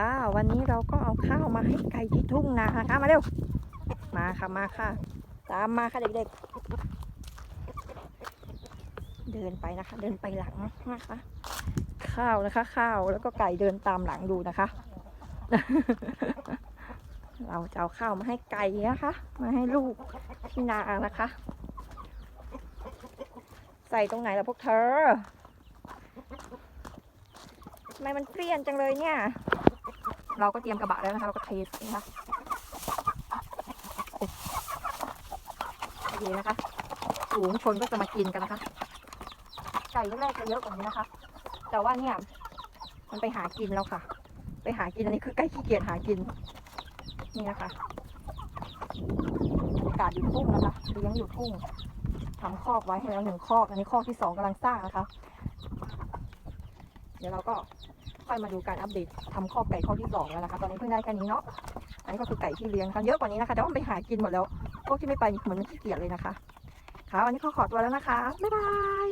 ค่ะ วันนี้เราก็เอาข้าวมาให้ไก่ที่ทุ่งนานะคะมาเร็ว มาค่ะมาค่ะ ตามมาค่ะเด็กๆ เดินไปนะคะ เดินไปหลังนะคะ ข้าวนะคะ ข้าวแล้วก็ไก่เดินตามหลังดูนะคะ เราจะเอาข้าวมาให้ไก่นะคะ มาให้ลูกที่นานะคะ ใส่ตรงไหนล่ะพวกเธอทำไมมันเปลี่ยนจังเลยเนี่ย เราก็เตรียมกระบะแล้วนะคะ เราก็เทใส่นะคะดีนะคะฝูงชนก็จะมากินกันนะคะ ไก่แรกจะเยอะกว่านี้นะคะ แต่ว่าเนี่ย มันไปหากินแล้วค่ะ ไปหากินอันนี้คือใกล้ขี้เกียจหากิน นี่นะคะบรรยากาศอยู่ทุ่งนะคะเลี้ยงอยู่ทุ่งทำคอกไว้ให้แล้วหนึ่งคอก อันนี้คอกที่สองกำลังสร้างนะคะ เดี๋ยวเราก็ ค่อยมาดูการอัปเดตทำคอไก่ข้อที่สองแล้วนะคะ ตอนนี้เพิ่งได้แค่นี้เนาะอันนี้ก็คือไก่ที่เลี้ยงนะคะเยอะกว่านี้นะคะแต่ว่าไปหากินหมดแล้วพวกที่ไม่ไปเหมือนมันขี้เกียจเลยนะคะค่ะวันนี้ขอขอตัวแล้วนะคะบ๊ายบาย